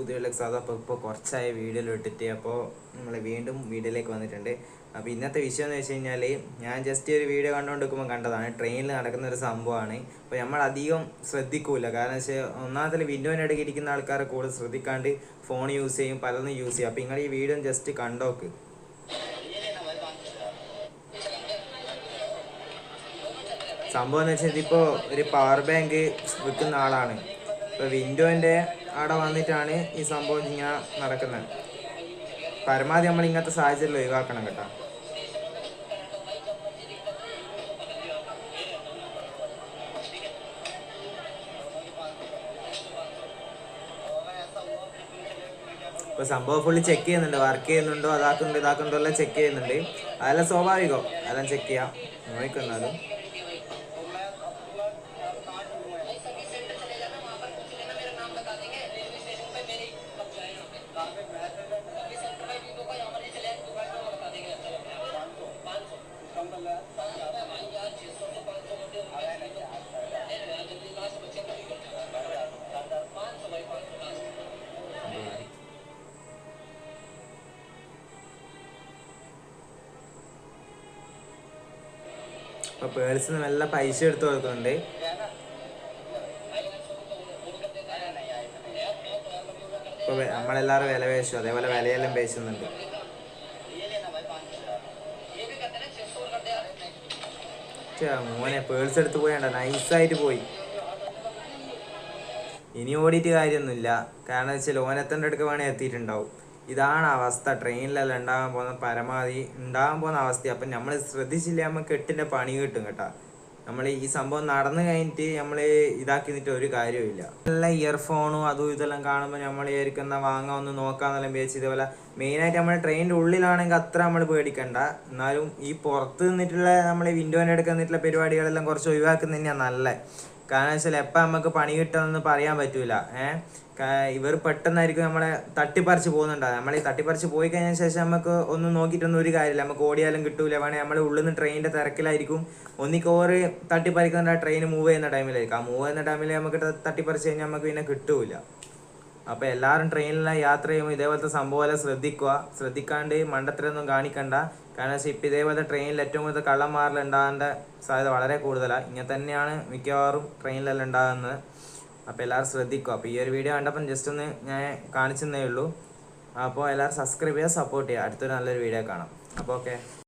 പുതിയ സാധാ അപ്പോൾ ഇപ്പോൾ കുറച്ചായ വീഡിയോ ഇട്ടിട്ട് അപ്പോൾ നമ്മൾ വീണ്ടും വീഡിയോയിലേക്ക് വന്നിട്ടുണ്ട്. അപ്പോൾ ഇന്നത്തെ വിഷയം എന്ന് വെച്ച് കഴിഞ്ഞാൽ ഞാൻ ജസ്റ്റ് ഒരു വീഡിയോ കണ്ടുകൊണ്ടിരിക്കുമ്പോൾ കണ്ടതാണ്. ട്രെയിനിൽ നടക്കുന്ന ഒരു സംഭവമാണ് അപ്പോൾ നമ്മൾ അധികം ശ്രദ്ധിക്കൂല. കാരണം വെച്ചാൽ ഒന്നാമത്തെ വിൻഡോന്റെ ഇടയ്ക്ക് ഇരിക്കുന്ന ആൾക്കാരെ കൂടുതൽ ശ്രദ്ധിക്കാണ്ട് ഫോൺ യൂസ് ചെയ്യും പലതും യൂസ് ചെയ്യും. അപ്പോൾ നിങ്ങൾ ഈ വീഡിയോ ജസ്റ്റ് കണ്ടോക്ക്. സംഭവം എന്ന് വെച്ചാൽ ഇതിപ്പോൾ ഒരു പവർ ബാങ്ക് വിൽക്കുന്ന ആളാണ്. ഇപ്പോൾ വിൻഡോന്റെ അവിടെ വന്നിട്ടാണ് ഈ സംഭവം ഇങ്ങനെ നടക്കുന്നത്. പരമാവധി നമ്മൾ ഇങ്ങനത്തെ സാഹചര്യം ഒഴിവാക്കണം കേട്ടോ. ഇപ്പോൾ സംഭവം ഫുള്ള് ചെക്ക് ചെയ്യുന്നുണ്ട്. വർക്ക് ചെയ്യുന്നുണ്ടോ അതാക്കുന്നുണ്ടോ ഇതാക്കുന്നുണ്ടോ എല്ലാം ചെക്ക് ചെയ്യുന്നുണ്ട്. അതെല്ലാം സ്വാഭാവികം. അതെല്ലാം ചെക്ക് ചെയ്യാം. നോക്കുന്നാലും അപ്പൊ പേഴ്സിന് നല്ല പൈസ എടുത്ത് കൊടുക്കുന്നുണ്ട്. ഇപ്പൊ വെ- നമ്മളെല്ലാവരും വില പേശും അതേപോലെ വിലയെല്ലാം പേശുന്നുണ്ട്. മോനെ പേഴ്സ് എടുത്ത് പോയണ്ട നൈസായിട്ട് പോയി. ഇനി ഓടിയിട്ട് കാര്യമൊന്നുമില്ല. കാരണം വെച്ചാൽ ഓനത്തന്റെ അടുക്ക് വേണേൽ എത്തിയിട്ടുണ്ടാവും. ഇതാണ് അവസ്ഥ. ട്രെയിനിലെല്ലാം ഉണ്ടാകാൻ പോകുന്ന പരമാവധി ഉണ്ടാകാൻ പോകുന്ന അവസ്ഥ അപ്പം നമ്മൾ ശ്രദ്ധിച്ചില്ല നമുക്ക് എട്ടിന്റെ പണി കിട്ടും കേട്ടാ. നമ്മൾ ഈ സംഭവം നടന്നു കഴിഞ്ഞിട്ട് നമ്മൾ ഇതാക്കി നിന്നിട്ട് ഒരു കാര്യമില്ല നല്ല ഇയർഫോണും അതും ഇതെല്ലാം കാണുമ്പോൾ നമ്മൾ വിചാരിക്കുന്ന വാങ്ങാൻ ഒന്ന് നോക്കാന്നെല്ലാം വിചാരിച്ച് ഇതേപോലെ മെയിനായിട്ട് നമ്മൾ ട്രെയിനിന്റെ ഉള്ളിലാണെങ്കിൽ അത്ര നമ്മൾ പേടിക്കണ്ട. എന്നാലും ഈ പുറത്ത് നിന്നിട്ടുള്ള നമ്മൾ വിൻഡോന്റെ നിന്നിട്ടുള്ള പരിപാടികളെല്ലാം കുറച്ച് ഒഴിവാക്കുന്നത് തന്നെയാണ് നല്ലത് കാരണം വെച്ചാൽ എപ്പോൾ നമുക്ക് പണി കിട്ടുമെന്ന് പറയാൻ പറ്റൂല. ഏഹ് ഇവർ പെട്ടെന്നായിരിക്കും നമ്മളെ തട്ടിപ്പറിച്ച് പോകുന്നുണ്ടാവുക നമ്മൾ ഈ തട്ടിപ്പറിച്ച് പോയി കഴിഞ്ഞ ശേഷം നമുക്ക് ഒന്ന് നോക്കിയിട്ടൊന്നും ഒരു കാര്യമില്ല. നമുക്ക് ഓടിയാലും കിട്ടൂല. വേണേൽ നമ്മൾ ഉള്ളിൽ നിന്ന് ട്രെയിനിന്റെ തിരക്കിലായിരിക്കും ഒന്നിക്കോറ് തട്ടിപ്പറിക്കുന്ന ട്രെയിൻ മൂവ് ചെയ്യുന്ന ടൈമിലായിരിക്കും. ആ മൂവ് ചെയ്യുന്ന ടൈമിൽ നമുക്ക് തട്ടിപ്പറിച്ച് കഴിഞ്ഞാൽ നമുക്ക് പിന്നെ കിട്ടൂല. അപ്പോൾ എല്ലാവരും ട്രെയിനിലെ യാത്ര ചെയ്യുമ്പോൾ ഇതേപോലത്തെ സംഭവമെല്ലാം ശ്രദ്ധിക്കുക. ശ്രദ്ധിക്കാണ്ട് മണ്ടത്തിലൊന്നും കാണിക്കണ്ട. കാരണം വെച്ചാൽ ഇപ്പൊ ഇതേപോലത്തെ ട്രെയിനിൽ ഏറ്റവും കൂടുതൽ കള്ളന്മാരിൽ ഉണ്ടാകേണ്ട സാധ്യത വളരെ കൂടുതലാണ് ഇങ്ങനെ തന്നെയാണ് മിക്കവാറും ട്രെയിനിലെല്ലാം ഉണ്ടാകുന്നത്. അപ്പോൾ എല്ലാവരും ശ്രദ്ധിക്കുക. അപ്പോൾ ഈ ഒരു വീഡിയോ കണ്ടപ്പം ജസ്റ്റ് ഒന്ന് ഞാൻ കാണിച്ചെന്നേ ഉള്ളൂ. അപ്പോൾ എല്ലാവരും സബ്സ്ക്രൈബ് ചെയ്യുക സപ്പോർട്ട് ചെയ്യുക. അടുത്തൊരു നല്ലൊരു വീഡിയോ കാണാം. അപ്പോൾ ഓക്കെ